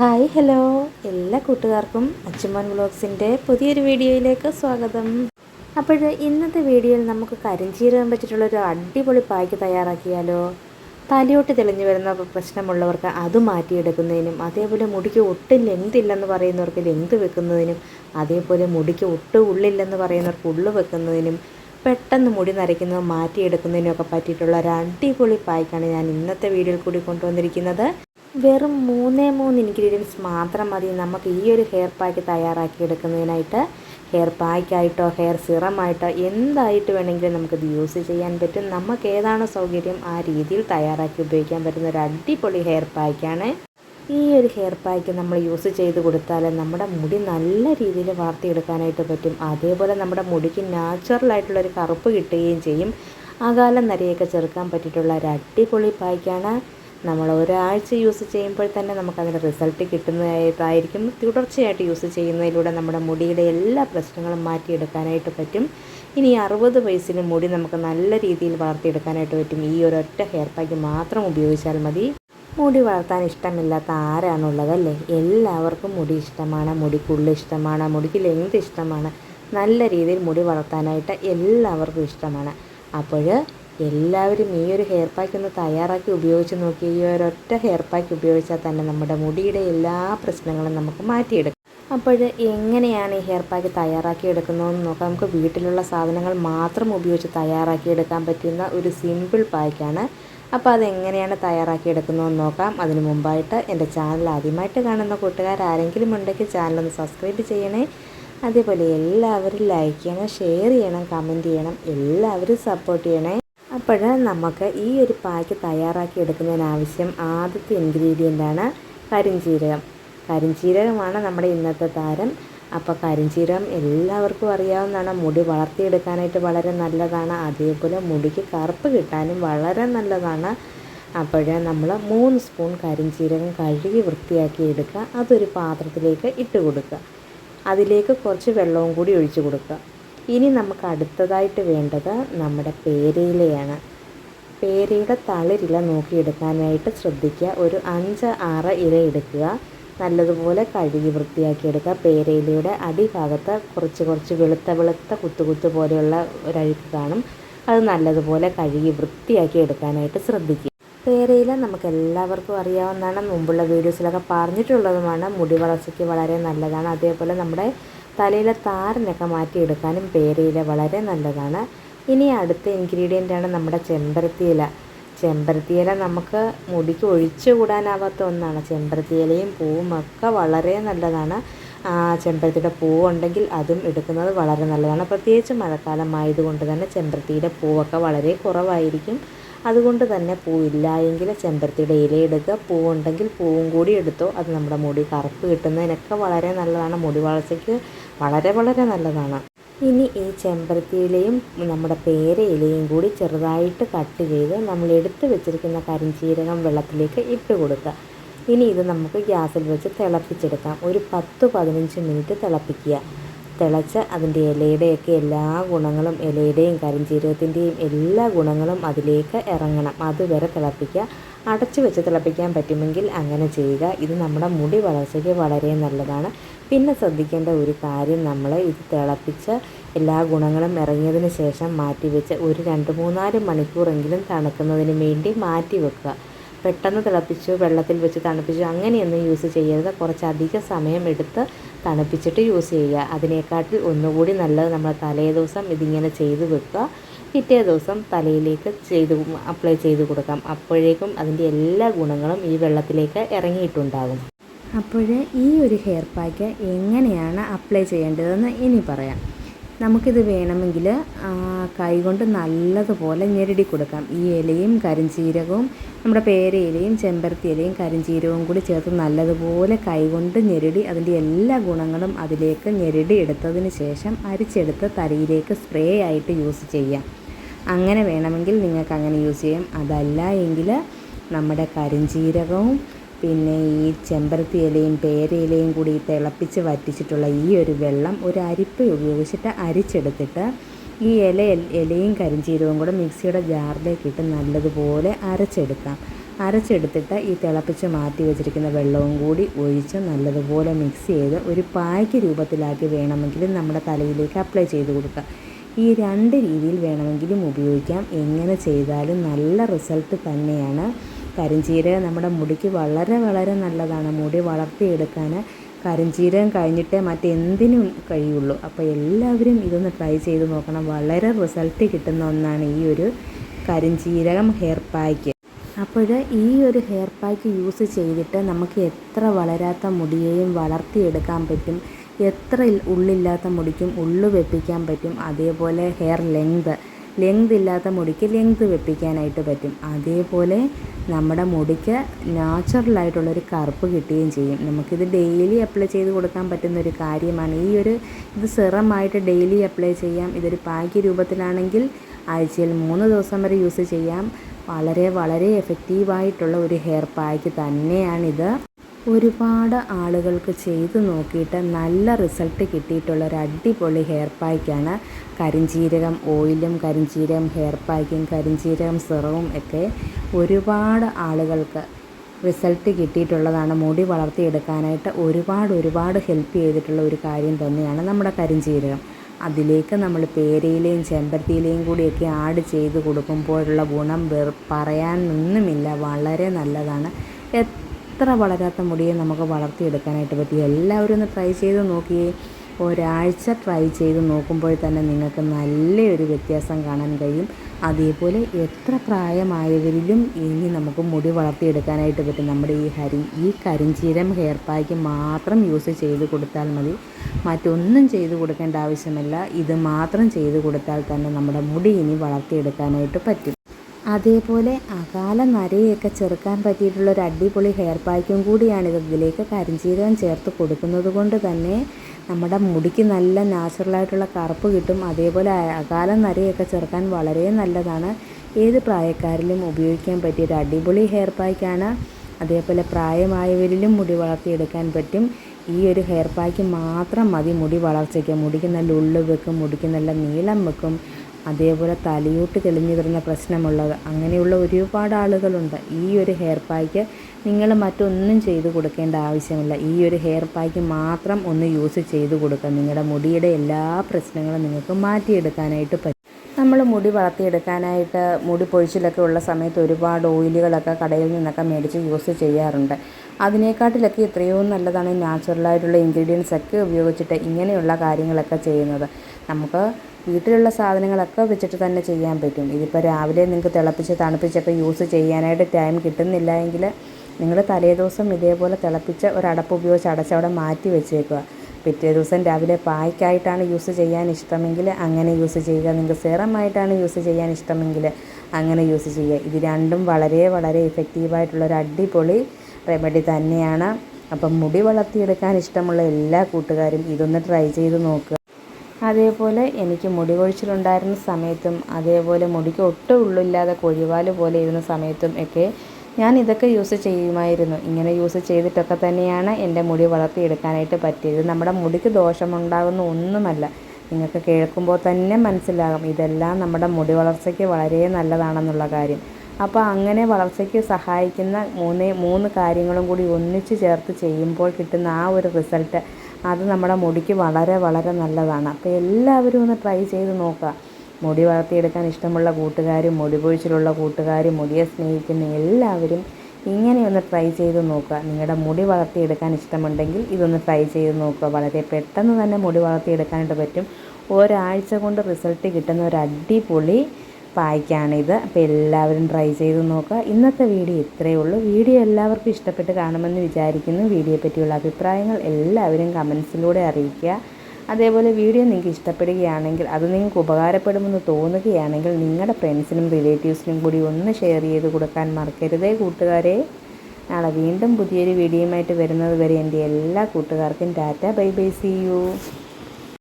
Hi hello. എല്ലാ കൂട്ടുകാർക്കും അച്ചുമോൻ വ്ളോഗ്സിന്റെ പുതിയൊരു വീഡിയോയിലേക്ക് സ്വാഗതം. അപ്പോൾ ഇന്നത്തെ വീഡിയോയിൽ നമുക്ക് കരിഞ്ചീരകം പറ്റിയിട്ടുള്ളൊരു അടിപൊളി പായ്ക്ക് തയ്യാറാക്കിയാലോ? തലയോട്ട് തെളിഞ്ഞു വരുന്ന പ്രശ്നമുള്ളവർക്ക് അത് മാറ്റിയെടുക്കുന്നതിനും അതേപോലെ മുടിക്ക് ഒട്ടും ലെങ്ത് ഇല്ലെന്ന് പറയുന്നവർക്ക് ലെങ്ത് വെക്കുന്നതിനും അതേപോലെ മുടിക്ക് ഒട്ടും ഉള്ളില്ലെന്ന് പറയുന്നവർക്ക് ഉള്ളു വെക്കുന്നതിനും പെട്ടെന്ന് മുടി നരയ്ക്കുന്നത് മാറ്റിയെടുക്കുന്നതിനും ഒക്കെ പറ്റിയിട്ടുള്ള ഒരു അടിപൊളി പായ്ക്കാണ് ഞാൻ ഇന്നത്തെ വീഡിയോയിൽ കൂടി കൊണ്ടുവന്നിരിക്കുന്നത്. വെറും മൂന്നേ മൂന്ന് ഇൻഗ്രീഡിയൻസ് മാത്രം മതി. നമുക്ക് ഈ ഒരു ഹെയർ പാക്ക് തയ്യാറാക്കി എടുക്കുന്നതിനായിട്ട് ഹെയർ പാക്കായിട്ടോ ഹെയർ സിറമായിട്ടോ എന്തായിട്ട് വേണമെങ്കിലും നമുക്കിത് യൂസ് ചെയ്യാൻ പറ്റും. നമുക്ക് ഏതാണോ സൗകര്യം? ആ രീതിയിൽ തയ്യാറാക്കി ഉപയോഗിക്കാൻ പറ്റുന്ന ഒരു അടിപൊളി ഹെയർ പാക്കാണ് ഈ ഒരു ഹെയർ പാക്ക് നമ്മൾ യൂസ് ചെയ്ത് കൊടുത്താൽ നമ്മുടെ മുടി നല്ല രീതിയിൽ വളർത്തിയെടുക്കാനായിട്ട് പറ്റും. അതേപോലെ നമ്മുടെ മുടിക്ക് നാച്ചുറലായിട്ടുള്ളൊരു കറുപ്പ് കിട്ടുകയും ചെയ്യും. അകാലം നരയൊക്കെ ചെറുക്കാൻ പറ്റിയിട്ടുള്ള ഒരു അടിപൊളി പായ്ക്കാണ് നമ്മൾ ഒരാഴ്ച യൂസ് ചെയ്യുമ്പോൾ തന്നെ നമുക്കതിന്റെ റിസൾട്ട് കിട്ടുന്നതായിരിക്കും തുടർച്ചയായിട്ട് യൂസ് ചെയ്യുന്നതിലൂടെ നമ്മുടെ മുടിയുടെ എല്ലാ പ്രശ്നങ്ങളും മാറ്റിയെടുക്കാനായിട്ട് പറ്റും. ഇനി അറുപത് വയസ്സിന് മുടി നമുക്ക് നല്ല രീതിയിൽ വളർത്തിയെടുക്കാനായിട്ട് പറ്റും. ഈ ഒരൊറ്റ ഹെയർ പാക്ക് മാത്രം ഉപയോഗിച്ചാൽ മതി. മുടി വളർത്താൻ ഇഷ്ടമില്ലാത്ത ആരാണുള്ളതല്ലേ? എല്ലാവർക്കും മുടി ഇഷ്ടമാണ് മുടിക്കുള്ളിൽ ഇഷ്ടമാണ് മുടിക്ക് ലെങ്ത് ഇഷ്ടമാണ്. നല്ല രീതിയിൽ മുടി വളർത്താനായിട്ട് എല്ലാവർക്കും ഇഷ്ടമാണ്. അപ്പോൾ എല്ലാവരും ഈ ഒരു ഹെയർ പാക്ക് ഒന്ന് തയ്യാറാക്കി ഉപയോഗിച്ച് നോക്കി. ഈ ഒരൊറ്റ ഹെയർ പാക്ക് ഉപയോഗിച്ചാൽ തന്നെ നമ്മുടെ മുടിയുടെ എല്ലാ പ്രശ്നങ്ങളും നമുക്ക് മാറ്റിയെടുക്കാം. അപ്പോൾ എങ്ങനെയാണ് ഈ ഹെയർ പാക്ക് തയ്യാറാക്കി എടുക്കുന്നതെന്ന് നോക്കാം. നമുക്ക് വീട്ടിലുള്ള സാധനങ്ങൾ മാത്രം ഉപയോഗിച്ച് തയ്യാറാക്കി എടുക്കാൻ പറ്റുന്ന ഒരു സിമ്പിൾ പാക്കാണ് അപ്പോൾ അതെങ്ങനെയാണ് തയ്യാറാക്കി എടുക്കുന്നതെന്ന് നോക്കാം. അതിന് മുമ്പായിട്ട് എന്റെ ചാനൽ ആദ്യമായിട്ട് കാണുന്ന കൂട്ടുകാർ ആരെങ്കിലും ഉണ്ടെങ്കിൽ ചാനലൊന്ന് സബ്സ്ക്രൈബ് ചെയ്യണേ. അതേപോലെ എല്ലാവരും ലൈക്ക് ചെയ്യണം ഷെയർ ചെയ്യണം കമന്റ് ചെയ്യണം. എല്ലാവരും സപ്പോർട്ട് ചെയ്യണേ. അപ്പോൾ നമുക്ക് ഈ ഒരു പായ്ക്ക് തയ്യാറാക്കി എടുക്കുന്നതിനാവശ്യം ആദ്യത്തെ ഇൻഗ്രീഡിയന്റാണ് കരിഞ്ചീരകം. കരിഞ്ചീരകമാണ് നമ്മുടെ ഇന്നത്തെ താരം. അപ്പോൾ കരിഞ്ചീരകം എല്ലാവർക്കും അറിയാവുന്നതാണ്. മുടി വളർത്തിയെടുക്കാനായിട്ട് വളരെ നല്ലതാണ്. അതേപോലെ മുടിക്ക് കറുപ്പ് കിട്ടാനും വളരെ നല്ലതാണ്. അപ്പോൾ നമ്മൾ മൂന്ന് സ്പൂൺ കരിഞ്ചീരകം കഴുകി വൃത്തിയാക്കി എടുക്കുക. അതൊരു പാത്രത്തിലേക്ക് ഇട്ട് കൊടുക്കുക. അതിലേക്ക് കുറച്ച് വെള്ളവും കൂടി ഒഴിച്ചു കൊടുക്കുക. ഇനി നമുക്ക് അടുത്തതായിട്ട് വേണ്ടത് നമ്മുടെ പേരയിലയാണ്. പേരയുടെ തളിരില നോക്കിയെടുക്കാനായിട്ട് ശ്രദ്ധിക്കുക. ഒരു അഞ്ച് ആറ് ഇല എടുക്കുക. നല്ലതുപോലെ കഴുകി വൃത്തിയാക്കി എടുക്കുക പേരയിലയുടെ അടിഭാഗത്ത് കുറച്ച് കുറച്ച് വെളുത്ത വെളുത്ത കുത്തു കുത്തു പോലെയുള്ള ഒരഴുക്ക് കാണും. അത് നല്ലതുപോലെ കഴുകി വൃത്തിയാക്കി എടുക്കാനായിട്ട് ശ്രദ്ധിക്കുക. പേരയില നമുക്ക് എല്ലാവർക്കും അറിയാവുന്നതാണ്. മുമ്പുള്ള വീഡിയോസിലൊക്കെ പറഞ്ഞിട്ടുള്ളതുമാണ്. മുടി വളർച്ചയ്ക്ക് വളരെ നല്ലതാണ്. അതേപോലെ നമ്മുടെ തലയിലെ താരനൊക്കെ മാറ്റിയെടുക്കാനും പേരയില വളരെ നല്ലതാണ്. ഇനി അടുത്ത ഇൻഗ്രീഡിയന്റ് ആണ് നമ്മുടെ ചെമ്പരത്തി ഇല ചെമ്പരത്തി ഇല നമുക്ക് മുടിക്ക് ഒഴിച്ചുകൂടാനാവാത്ത ഒന്നാണ്. ചെമ്പരത്തിയിലയും പൂവും ഒക്കെ വളരെ നല്ലതാണ്. ചെമ്പരത്തിയുടെ പൂവുണ്ടെങ്കിൽ അതും എടുക്കുന്നത് വളരെ നല്ലതാണ്. പ്രത്യേകിച്ച് മഴക്കാലമായതുകൊണ്ട് തന്നെ ചെമ്പരത്തിയുടെ പൂവൊക്കെ വളരെ കുറവായിരിക്കും. അതുകൊണ്ട് തന്നെ പൂവില്ല. എങ്കിൽ ചെമ്പരത്തിയുടെ ഇല എടുക്കുക പൂവുണ്ടെങ്കിൽ പൂവും കൂടി എടുത്തോ. അത് നമ്മുടെ മുടി കറുപ്പ് കിട്ടുന്നതിനൊക്കെ വളരെ നല്ലതാണ്. മുടി വളർച്ചയ്ക്ക് വളരെ വളരെ നല്ലതാണ്. ഇനി ഈ ചെമ്പരത്തിയിലയും നമ്മുടെ പേര ഇലയും കൂടി ചെറുതായിട്ട് കട്ട് ചെയ്ത് നമ്മൾ എടുത്തു വെച്ചിരിക്കുന്ന കരിഞ്ചീരകം വെള്ളത്തിലേക്ക് ഇട്ട് കൊടുക്കുക. ഇനി ഇത് നമുക്ക് ഗ്യാസിൽ വെച്ച് തിളപ്പിച്ചെടുക്കാം. ഒരു പത്ത് പതിനഞ്ച് മിനിറ്റ് തിളപ്പിക്കുക. തിളച്ച് അതിന്റെ ഇലയുടെയൊക്കെ എല്ലാ ഗുണങ്ങളും ഇലയുടെയും കരിഞ്ചീരകത്തിന്റെയും എല്ലാ ഗുണങ്ങളും അതിലേക്ക് ഇറങ്ങണം. അതുവരെ തിളപ്പിക്കുക. അടച്ചു വെച്ച് തിളപ്പിക്കാൻ പറ്റുമെങ്കിൽ അങ്ങനെ ചെയ്യുക. ഇത് നമ്മുടെ മുടി വളർച്ചയ്ക്ക് വളരെ നല്ലതാണ്. പിന്നെ ശ്രദ്ധിക്കേണ്ട ഒരു കാര്യം നമ്മൾ ഇത് തിളപ്പിച്ച് എല്ലാ ഗുണങ്ങളും ഇറങ്ങിയതിന് ശേഷം മാറ്റി വെച്ച് ഒരു രണ്ട് മൂന്നാൽ മണിക്കൂറെങ്കിലും തണുക്കുന്നതിന് വേണ്ടി മാറ്റി വെക്കുക. പെട്ടെന്ന് തിളപ്പിച്ചു വെള്ളത്തിൽ വെച്ച് തണുപ്പിച്ചു അങ്ങനെയൊന്നും യൂസ് ചെയ്യരുത്. കുറച്ചധികം സമയം എടുത്ത് തണുപ്പിച്ചിട്ട് യൂസ് ചെയ്യുക. അതിനേക്കാട്ടിൽ ഒന്നുകൂടി നല്ലത് നമ്മൾ തലേ ദിവസം ഇതിങ്ങനെ ചെയ്ത് വെക്കുക. പിറ്റേ ദിവസം തലയിലേക്ക് ചെയ്ത് അപ്ലൈ ചെയ്ത് കൊടുക്കാം. അപ്പോഴേക്കും അതിന്റെ എല്ലാ ഗുണങ്ങളും ഈ വെള്ളത്തിലേക്ക് ഇറങ്ങിയിട്ടുണ്ടാകും. അപ്പോൾ ഈ ഒരു ഹെയർ പാക്ക് എങ്ങനെയാണ് അപ്ലൈ ചെയ്യേണ്ടതെന്ന് ഇനി പറയാം. നമുക്കിത് വേണമെങ്കിൽ കൈകൊണ്ട് നല്ലതുപോലെ ഞെരടി കൊടുക്കാം. ഈ ഇലയും കരിഞ്ചീരകവും നമ്മുടെ പേരയിലയും ചെമ്പരത്തി ഇലയും കരിഞ്ചീരകവും കൂടി ചേർത്ത് നല്ലതുപോലെ കൈകൊണ്ട് ഞെരടി അതിന്റെ എല്ലാ ഗുണങ്ങളും അതിലേക്ക് ഞെരടി എടുത്തതിന് ശേഷം അരിച്ചെടുത്ത് തലയിലേക്ക് സ്പ്രേ ആയിട്ട് യൂസ് ചെയ്യാം. അങ്ങനെ വേണമെങ്കിൽ നിങ്ങൾക്ക് അങ്ങനെ യൂസ് ചെയ്യാം. അതല്ല എങ്കിൽ നമ്മുടെ കരിഞ്ചീരകവും പിന്നെ ഈ ചെമ്പരത്തി ഇലയും പേരയിലയും കൂടി തിളപ്പിച്ച് വറ്റിച്ചിട്ടുള്ള ഈ ഒരു വെള്ളം ഒരു അരിപ്പ ഉപയോഗിച്ചിട്ട് അരിച്ചെടുത്തിട്ട് ഈ ഇല ഇലയും കരിഞ്ചീരവും കൂടെ മിക്സിയുടെ ജാറിലേക്ക് ഇട്ട് നല്ലതുപോലെ അരച്ചെടുക്കാം. അരച്ചെടുത്തിട്ട് ഈ തിളപ്പിച്ച് മാറ്റി വെച്ചിരിക്കുന്ന വെള്ളവും കൂടി ഒഴിച്ച് നല്ലതുപോലെ മിക്സ് ചെയ്ത് ഒരു പായ്ക്ക് രൂപത്തിലാക്കി വേണമെങ്കിൽ നമ്മുടെ തലയിലേക്ക് അപ്ലൈ ചെയ്ത് കൊടുക്കുക ഈ രണ്ട് രീതിയിൽ വേണമെങ്കിലും ഉപയോഗിക്കാം. എങ്ങനെ ചെയ്താലും നല്ല റിസൾട്ട് തന്നെയാണ്. കരിഞ്ചീരകം നമ്മുടെ മുടിക്ക് വളരെ വളരെ നല്ലതാണ്. മുടി വളർത്തിയെടുക്കാൻ കരിഞ്ചീരകം കഴിഞ്ഞിട്ടേ മറ്റെന്തിനും കഴിയുള്ളൂ. അപ്പോൾ എല്ലാവരും ഇതൊന്ന് ട്രൈ ചെയ്ത് നോക്കണം. വളരെ റിസൾട്ട് കിട്ടുന്ന ഒന്നാണ് ഈ ഒരു കരിഞ്ചീരകം ഹെയർ പാക്ക് അപ്പോൾ ഈ ഒരു ഹെയർ പാക്ക് യൂസ് ചെയ്തിട്ട് നമുക്ക് എത്ര വളരാത്ത മുടിയെയും വളർത്തിയെടുക്കാൻ പറ്റും എത്ര ഉള്ളില്ലാത്ത മുടിക്കും ഉള്ളു വെപ്പിക്കാൻ പറ്റും അതേപോലെ ഹെയർ ലെങ്ത് ലെങ്ത് ഇല്ലാത്ത മുടിക്ക് ലെങ്ത് വെപ്പിക്കാനായിട്ട് പറ്റും. അതേപോലെ നമ്മുടെ മുടിക്ക് നാച്ചുറലായിട്ടുള്ളൊരു കറുപ്പ് കിട്ടുകയും ചെയ്യും. നമുക്കിത് ഡെയിലി അപ്ലൈ ചെയ്ത് കൊടുക്കാൻ പറ്റുന്ന ഒരു കാര്യമാണ്. ഈ ഒരു ഇത് സിറമായിട്ട് ഡെയിലി അപ്ലൈ ചെയ്യാം. ഇതൊരു പാക്ക് രൂപത്തിലാണെങ്കിൽ ആഴ്ചയിൽ മൂന്ന് ദിവസം വരെ യൂസ് ചെയ്യാം. വളരെ വളരെ എഫക്റ്റീവായിട്ടുള്ള ഒരു ഹെയർ പാക്ക് തന്നെയാണിത്. ഒരുപാട് ആളുകൾക്ക് ചെയ്തു നോക്കിയിട്ട് നല്ല റിസൾട്ട് കിട്ടിയിട്ടുള്ള ഒരു അടിപൊളി ഹെയർ പായ്ക്കാണ്. കരിഞ്ചീരകം ഓയിലും കരിഞ്ചീരകം ഹെയർ പായ്ക്കും കരിഞ്ചീരകം സിറവും ഒക്കെ ഒരുപാട് ആളുകൾക്ക് റിസൾട്ട് കിട്ടിയിട്ടുള്ളതാണ്. മുടി വളർത്തിയെടുക്കാനായിട്ട് ഒരുപാട് ഒരുപാട് ഹെൽപ്പ് ചെയ്തിട്ടുള്ള ഒരു കാര്യം തന്നെയാണ് നമ്മുടെ കരിഞ്ചീരകം. അതിലേക്ക് നമ്മൾ പേരയിലെയും ചെമ്പരത്തിയിലെയും കൂടിയൊക്കെ ആഡ് ചെയ്ത് കൊടുക്കുമ്പോഴുള്ള ഗുണം വെറു പറയാനൊന്നുമില്ല വളരെ നല്ലതാണ്. എത്ര വളരാത്ത മുടിയെ നമുക്ക് വളർത്തിയെടുക്കാനായിട്ട് പറ്റും? എല്ലാവരും ഒന്ന് ട്രൈ ചെയ്ത് നോക്കിയേ. ഒരാഴ്ച ട്രൈ ചെയ്ത് നോക്കുമ്പോൾ തന്നെ നിങ്ങൾക്ക് നല്ലൊരു വ്യത്യാസം കാണാൻ കഴിയും. അതേപോലെ എത്ര പ്രായമായവരിലും ഇനി നമുക്ക് മുടി വളർത്തിയെടുക്കാനായിട്ട് പറ്റും. നമ്മുടെ ഈ ഹരി ഈ കരിഞ്ചീരം ഹെയർ പാക്ക് മാത്രം യൂസ് ചെയ്ത് കൊടുത്താൽ മതി. മറ്റൊന്നും ചെയ്ത് കൊടുക്കേണ്ട ആവശ്യമില്ല. ഇത് മാത്രം ചെയ്ത് കൊടുത്താൽ തന്നെ നമ്മുടെ മുടി ഇനി വളർത്തിയെടുക്കാനായിട്ട് പറ്റും. അതേപോലെ അകാല നരയൊക്കെ ചെറുക്കാൻ പറ്റിയിട്ടുള്ള ഒരു അടിപൊളി ഹെയർ പാക്കും കൂടിയാണ് ഇതിലേക്ക് കരിഞ്ചീരകം ചേർത്ത് കൊടുക്കുന്നത് കൊണ്ട് തന്നെ നമ്മുടെ മുടിക്ക് നല്ല നാച്ചുറലായിട്ടുള്ള കറുപ്പ് കിട്ടും. അതേപോലെ അകാല നരയൊക്കെ ചെറുക്കാൻ വളരെ നല്ലതാണ്. ഏത് പ്രായക്കാരിലും ഉപയോഗിക്കാൻ പറ്റിയ ഒരു അടിപൊളി ഹെയർ പാക്കാണ് അതേപോലെ പ്രായമായവരിലും മുടി വളർത്തിയെടുക്കാൻ പറ്റും. ഈ ഒരു ഹെയർ പാക്ക് മാത്രം മതി മുടി വളർച്ചയ്ക്ക്. മുടിക്ക് നല്ല ഉള്ളു വെക്കും മുടിക്ക് നല്ല നീളം വെക്കും. അതേപോലെ തലയോട്ട് തെളിഞ്ഞു വരുന്ന പ്രശ്നമുള്ളത്. അങ്ങനെയുള്ള ഒരുപാട് ആളുകളുണ്ട്. ഈ ഒരു ഹെയർ പാക്ക് നിങ്ങൾ മറ്റൊന്നും ചെയ്ത് കൊടുക്കേണ്ട ആവശ്യമില്ല. ഈ ഒരു ഹെയർ പാക്ക് മാത്രം ഒന്ന് യൂസ് ചെയ്ത് കൊടുക്കുക. നിങ്ങളുടെ മുടിയുടെ എല്ലാ പ്രശ്നങ്ങളും നിങ്ങൾക്ക് മാറ്റിയെടുക്കാനായിട്ട് പറ്റും. നമ്മൾ മുടി വളർത്തിയെടുക്കാനായിട്ട് മുടി പൊഴിച്ചിലൊക്കെ ഉള്ള സമയത്ത് ഒരുപാട് ഓയിലുകളൊക്കെ കടയിൽ നിന്നൊക്കെ മേടിച്ച് യൂസ് ചെയ്യാറുണ്ട്. അതിനേക്കാട്ടിലൊക്കെ എത്രയോ നല്ലതാണ് നാച്ചുറലായിട്ടുള്ള ഇൻഗ്രീഡിയൻസ് ഒക്കെ ഉപയോഗിച്ചിട്ട് ഇങ്ങനെയുള്ള കാര്യങ്ങളൊക്കെ ചെയ്യുന്നത്. നമുക്ക് വീട്ടിലുള്ള സാധനങ്ങളൊക്കെ വെച്ചിട്ട് തന്നെ ചെയ്യാൻ പറ്റും. ഇതിപ്പോൾ രാവിലെ നിങ്ങൾക്ക് തിളപ്പിച്ച് തണുപ്പിച്ചൊക്കെ യൂസ് ചെയ്യാനായിട്ട് ടൈം കിട്ടുന്നില്ല എങ്കിൽ നിങ്ങൾ തലേദിവസം ഇതേപോലെ തിളപ്പിച്ച ഒരടപ്പ് ഉപയോഗിച്ച് അടച്ചവിടെ മാറ്റി വെച്ചേക്കുക. പിറ്റേ ദിവസം രാവിലെ പായ്ക്കായിട്ടാണ് യൂസ് ചെയ്യാൻ ഇഷ്ടമെങ്കിൽ അങ്ങനെ യൂസ് ചെയ്യുക. നിങ്ങൾക്ക് സെറമായിട്ടാണ് യൂസ് ചെയ്യാൻ ഇഷ്ടമെങ്കിൽ അങ്ങനെ യൂസ് ചെയ്യുക. ഇത് രണ്ടും വളരെ വളരെ ഇഫക്റ്റീവായിട്ടുള്ള ഒരു അടിപൊളി റെമഡി തന്നെയാണ്. അപ്പം മുടി വളർത്തിയെടുക്കാൻ ഇഷ്ടമുള്ള എല്ലാ കൂട്ടുകാരും ഇതൊന്ന് ട്രൈ ചെയ്ത് നോക്കുക. അതേപോലെ എനിക്ക് മുടി കൊഴിച്ചിലുണ്ടായിരുന്ന സമയത്തും അതേപോലെ മുടിക്ക് ഒട്ടും ഉള്ളില്ലാതെ കൊഴിവാൽ പോലെ ഇരുന്ന സമയത്തും ഒക്കെ ഞാൻ ഇതൊക്കെ യൂസ് ചെയ്യുമായിരുന്നു. ഇങ്ങനെ യൂസ് ചെയ്തിട്ടൊക്കെ തന്നെയാണ് എന്റെ മുടി വളർത്തിയെടുക്കാനായിട്ട് പറ്റിയത്. നമ്മുടെ മുടിക്ക് ദോഷമുണ്ടാകുന്ന ഒന്നുമല്ല. നിങ്ങൾക്ക് കേൾക്കുമ്പോൾ തന്നെ മനസ്സിലാകും. ഇതെല്ലാം നമ്മുടെ മുടി വളർച്ചയ്ക്ക് വളരെ നല്ലതാണെന്നുള്ള കാര്യം. അപ്പോൾ അങ്ങനെ വളർച്ചയ്ക്ക് സഹായിക്കുന്ന മൂന്ന് മൂന്ന് കാര്യങ്ങളും കൂടി ഒന്നിച്ച് ചേർത്ത് ചെയ്യുമ്പോൾ കിട്ടുന്ന ആ ഒരു റിസൾട്ട് അത് നമ്മുടെ മുടിക്ക് വളരെ വളരെ നല്ലതാണ്. അപ്പോൾ എല്ലാവരും ഒന്ന് ട്രൈ ചെയ്ത് നോക്കുക. മുടി വളർത്തിയെടുക്കാൻ ഇഷ്ടമുള്ള കൂട്ടുകാരും മുടി പൊഴിച്ചിലുള്ള കൂട്ടുകാരും മുടിയെ സ്നേഹിക്കുന്ന എല്ലാവരും ഇങ്ങനെ ഒന്ന് ട്രൈ ചെയ്ത് നോക്കുക. നിങ്ങളുടെ മുടി വളർത്തിയെടുക്കാൻ ഇഷ്ടമുണ്ടെങ്കിൽ ഇതൊന്ന് ട്രൈ ചെയ്ത് നോക്കുക. വളരെ പെട്ടെന്ന് തന്നെ മുടി വളർത്തിയെടുക്കാനായിട്ട് പറ്റും. ഒരാഴ്ച കൊണ്ട് റിസൾട്ട് കിട്ടുന്ന ഒരു അടിപൊളി പായ്ക്കാണിത്. അപ്പോൾ എല്ലാവരും ട്രൈ ചെയ്ത് നോക്കുക. ഇന്നത്തെ വീഡിയോ ഇത്രയേ ഉള്ളൂ. വീഡിയോ എല്ലാവർക്കും ഇഷ്ടപ്പെട്ട് കാണുമെന്ന് വിചാരിക്കുന്നു. വീഡിയോയെ പറ്റിയുള്ള അഭിപ്രായങ്ങൾ എല്ലാവരും കമൻസിലൂടെ അറിയിക്കുക. അതേപോലെ വീഡിയോ നിങ്ങൾക്ക് ഇഷ്ടപ്പെടുകയാണെങ്കിൽ അത് നിങ്ങൾക്ക് ഉപകാരപ്പെടുമെന്ന് തോന്നുകയാണെങ്കിൽ നിങ്ങളുടെ ഫ്രണ്ട്സിനും റിലേറ്റീവ്സിനും കൂടി ഒന്ന് ഷെയർ ചെയ്ത് കൊടുക്കാൻ മറക്കരുതേ കൂട്ടുകാരെ. നാളെ വീണ്ടും പുതിയൊരു വീഡിയോയുമായിട്ട് വരുന്നത് വരെ എന്റെ എല്ലാ കൂട്ടുകാർക്കും tata. Bye bye. See you